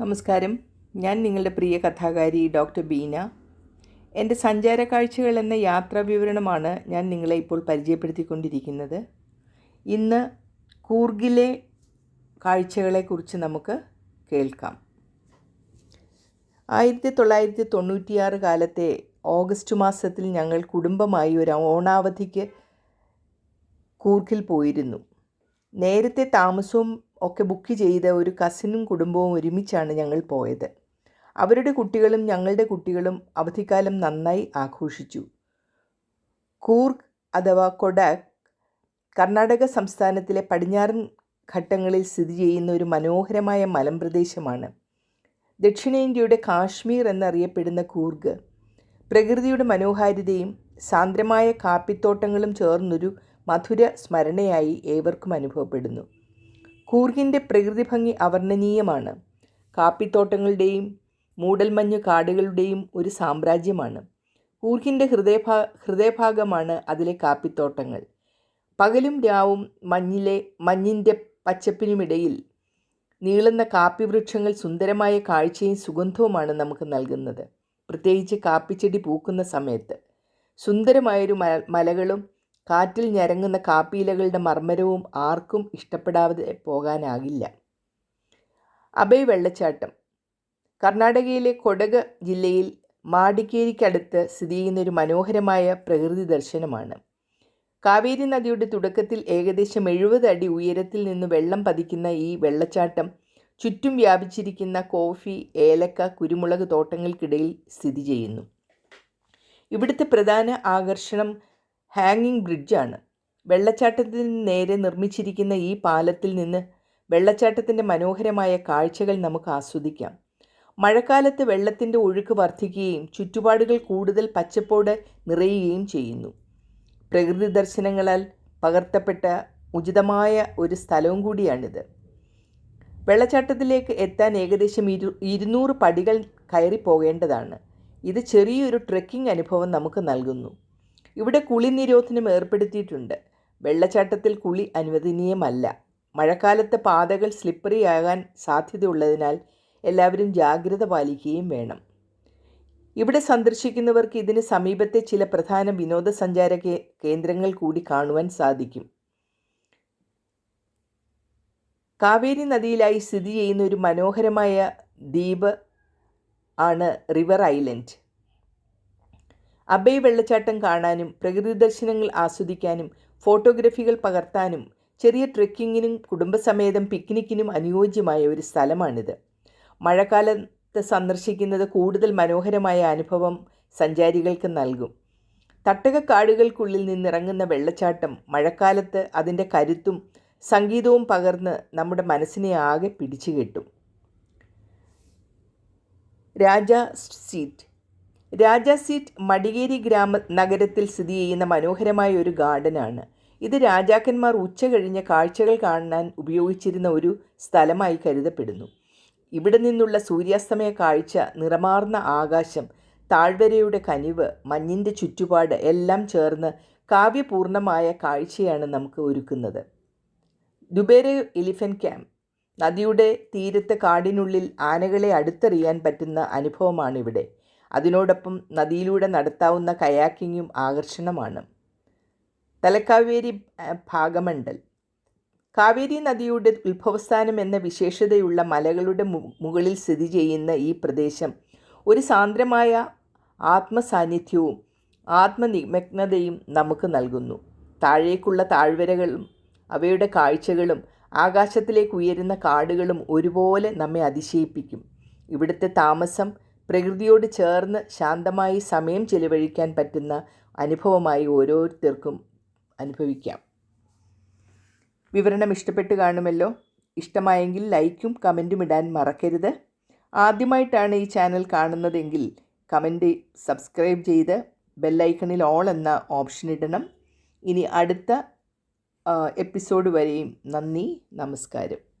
നമസ്കാരം. ഞാൻ നിങ്ങളുടെ പ്രിയ കഥാകാരി ഡോക്ടർ ബീന. എന്റെ സഞ്ചാര കാഴ്ചകൾ എന്ന യാത്രാ വിവരണമാണ് ഞാൻ നിങ്ങളെ ഇപ്പോൾ പരിചയപ്പെടുത്തിക്കൊണ്ടിരിക്കുന്നത്. ഇന്ന് കൂർഗിലെ കാഴ്ചകളെക്കുറിച്ച് നമുക്ക് കേൾക്കാം. ആയിരത്തി തൊള്ളായിരത്തി തൊണ്ണൂറ്റിയാറ് കാലത്തെ ഓഗസ്റ്റ് മാസത്തിൽ ഞങ്ങൾ കുടുംബമായി ഒരു ഓണാവധിക്ക് കൂർഗിൽ പോയിരുന്നു. നേരത്തെ താമസവും ഒക്കെ ബുക്ക് ചെയ്ത ഒരു കസിനും കുടുംബവും ഒരുമിച്ചാണ് ഞങ്ങൾ പോയത്. അവരുടെ കുട്ടികളും ഞങ്ങളുടെ കുട്ടികളും അവധിക്കാലം നന്നായി ആഘോഷിച്ചു. കൂർഗ് അഥവാ കൊഡാക് കർണാടക സംസ്ഥാനത്തിലെ പടിഞ്ഞാറൻ ഘട്ടങ്ങളിൽ സ്ഥിതി ചെയ്യുന്ന ഒരു മനോഹരമായ മലമ്പ്രദേശമാണ്. ദക്ഷിണേന്ത്യയുടെ കാശ്മീർ എന്നറിയപ്പെടുന്ന കൂർഗ് പ്രകൃതിയുടെ മനോഹാരിതയും സാന്ദ്രമായ കാപ്പിത്തോട്ടങ്ങളും ചേർന്നൊരു മധുര സ്മരണയായി ഏവർക്കും അനുഭവപ്പെടുന്നു. കൂർഗിന്റെ പ്രകൃതി ഭംഗി അവർണനീയമാണ്. കാപ്പിത്തോട്ടങ്ങളുടെയും മൂടൽമഞ്ഞ് കാടുകളുടെയും ഒരു സാമ്രാജ്യമാണ്. കൂർഗിന്റെ ഹൃദയഭാ ഹൃദയഭാഗമാണ് അതിലെ കാപ്പിത്തോട്ടങ്ങൾ. പകലും രാവും മഞ്ഞിലെ മഞ്ഞിന്റെ പച്ചപ്പിനുമിടയിൽ നീളുന്ന കാപ്പി വൃക്ഷങ്ങൾ സുന്ദരമായ കാഴ്ചയും സുഗന്ധവുമാണ് നമുക്ക് നൽകുന്നത്. പ്രത്യേകിച്ച് കാപ്പിച്ചെടി പൂക്കുന്ന സമയത്ത്. സുന്ദരമായൊരു മലകളും കാറ്റിൽ ഞരങ്ങുന്ന കാപ്പിയിലകളുടെ മർമ്മരവും ആർക്കും ഇഷ്ടപ്പെടാതെ പോകാനാകില്ല. അഭയ് വെള്ളച്ചാട്ടം. കർണാടകയിലെ കൊടക് ജില്ലയിൽ മാടിക്കേരിക്കടുത്ത് സ്ഥിതി ചെയ്യുന്ന ഒരു മനോഹരമായ പ്രകൃതി ദർശനമാണ്. കാവേരി നദിയുടെ തുടക്കത്തിൽ ഏകദേശം എഴുപത് അടി ഉയരത്തിൽ നിന്ന് വെള്ളം പതിക്കുന്ന ഈ വെള്ളച്ചാട്ടം ചുറ്റും വ്യാപിച്ചിരിക്കുന്ന കോഫി ഏലക്ക കുരുമുളക് തോട്ടങ്ങൾക്കിടയിൽ സ്ഥിതി ചെയ്യുന്നു. ഇവിടുത്തെ പ്രധാന ആകർഷണം ഹാങ്ങിങ് ബ്രിഡ്ജാണ്. വെള്ളച്ചാട്ടത്തിന് നേരെ നിർമ്മിച്ചിരിക്കുന്ന ഈ പാലത്തിൽ നിന്ന് വെള്ളച്ചാട്ടത്തിന്റെ മനോഹരമായ കാഴ്ചകൾ നമുക്ക് ആസ്വദിക്കാം. മഴക്കാലത്ത് വെള്ളത്തിന്റെ ഒഴുക്ക് വർദ്ധിക്കുകയും ചുറ്റുപാടുകൾ കൂടുതൽ പച്ചപ്പോടെ നിറയുകയും ചെയ്യുന്നു. പ്രകൃതി ദർശനങ്ങളാൽ പകർത്തപ്പെട്ട ഉചിതമായ ഒരു സ്ഥലവും കൂടിയാണിത്. വെള്ളച്ചാട്ടത്തിലേക്ക് എത്താൻ ഏകദേശം ഇരു ഇരുന്നൂറ് പടികൾ കയറി പോകേണ്ടതാണ് ഇത് ചെറിയൊരു ട്രെക്കിംഗ് അനുഭവം നമുക്ക് നൽകുന്നു. ഇവിടെ കുളി നിരോധനം ഏർപ്പെടുത്തിയിട്ടുണ്ട്. വെള്ളച്ചാട്ടത്തിൽ കുളി അനുവദനീയമല്ല. മഴക്കാലത്ത് പാതകൾ സ്ലിപ്പറി ആകാൻ സാധ്യതയുള്ളതിനാൽ എല്ലാവരും ജാഗ്രത പാലിക്കുകയും വേണം. ഇവിടെ സന്ദർശിക്കുന്നവർക്ക് ഇതിന് സമീപത്തെ ചില പ്രധാന വിനോദസഞ്ചാര കേന്ദ്രങ്ങൾ കൂടി കാണുവാൻ സാധിക്കും. കാവേരി നദിയിലായി സ്ഥിതി ചെയ്യുന്ന ഒരു മനോഹരമായ ദ്വീപ് ആണ് റിവർ ഐലൻഡ്. അബൈ വെള്ളച്ചാട്ടം കാണാനും പ്രകൃതി ദർശനങ്ങൾ ആസ്വദിക്കാനും ഫോട്ടോഗ്രഫികൾ പകർത്താനും ചെറിയ ട്രെക്കിങ്ങിനും കുടുംബസമേതം പിക്നിക്കിനും അനുയോജ്യമായ ഒരു സ്ഥലമാണിത്. മഴക്കാലത്ത് സന്ദർശിക്കുന്നത് കൂടുതൽ മനോഹരമായ അനുഭവം സഞ്ചാരികൾക്ക് നൽകും. തട്ടകക്കാടുകൾക്കുള്ളിൽ നിന്നിറങ്ങുന്ന വെള്ളച്ചാട്ടം മഴക്കാലത്ത് അതിന്റെ കരുത്തും സംഗീതവും പകർന്ന് നമ്മുടെ മനസ്സിനെ ആകെ പിടിച്ചു കെട്ടും രാജ സീറ്റ് രാജ സീറ്റ് മടികേരി ഗ്രാമ നഗരത്തിൽ സ്ഥിതി ചെയ്യുന്ന മനോഹരമായ ഒരു ഗാർഡനാണ്. ഇത് രാജാക്കന്മാർ ഉച്ച കഴിഞ്ഞ കാഴ്ചകൾ കാണാൻ ഉപയോഗിച്ചിരുന്ന ഒരു സ്ഥലമായി കരുതപ്പെടുന്നു. ഇവിടെ നിന്നുള്ള സൂര്യാസ്തമയ കാഴ്ച നിറമാർന്ന ആകാശം താഴ്വരയുടെ കനിവ് മഞ്ഞിന്റെ ചുറ്റുപാട് എല്ലാം ചേർന്ന് കാവ്യപൂർണമായ കാഴ്ചയാണ് നമുക്ക് ഒരുക്കുന്നത്. ദുബേര എലിഫന്റ് ക്യാമ്പ് നദിയുടെ തീരത്ത് കാടിനുള്ളിൽ ആനകളെ അടുത്തെറിയാൻ പറ്റുന്ന അനുഭവമാണിവിടെ. അതിനോടൊപ്പം നദിയിലൂടെ നടത്താവുന്ന കയാക്കിങ്ങും ആകർഷണമാണ്. തലക്കാവേരി ഭാഗമണ്ഡൽ. കാവേരി നദിയുടെ ഉത്ഭവസ്ഥാനം എന്ന വിശേഷതയുള്ള മലകളുടെ മുകളിൽ സ്ഥിതി ചെയ്യുന്ന ഈ പ്രദേശം ഒരു സാന്ദ്രമായ ആത്മസാന്നിധ്യവും ആത്മനിമഗ്നതയും നമുക്ക് നൽകുന്നു. താഴേക്കുള്ള താഴ്വരകളും അവയുടെ കാഴ്ചകളും ആകാശത്തിലേക്ക് ഉയരുന്ന കാടുകളും ഒരുപോലെ നമ്മെ അതിശയിപ്പിക്കും. ഇവിടുത്തെ താമസം പ്രകൃതിയോട് ചേർന്ന് ശാന്തമായി സമയം ചെലവഴിക്കാൻ പറ്റുന്ന അനുഭവമായി ഓരോരുത്തർക്കും അനുഭവിക്കാം. വിവരണം ഇഷ്ടപ്പെട്ട് കാണുമല്ലോ? ഇഷ്ടമായെങ്കിൽ ലൈക്കും കമന്റും ഇടാൻ മറക്കരുത്. ആദ്യമായിട്ടാണ് ഈ ചാനൽ കാണുന്നതെങ്കിൽ കമന്റ് സബ്സ്ക്രൈബ് ചെയ്ത് ബെല്ലൈക്കണിൽ ഓൾ എന്ന ഓപ്ഷൻ ഇടണം. ഇനി അടുത്ത എപ്പിസോഡ് വരെയും നന്ദി നമസ്കാരം.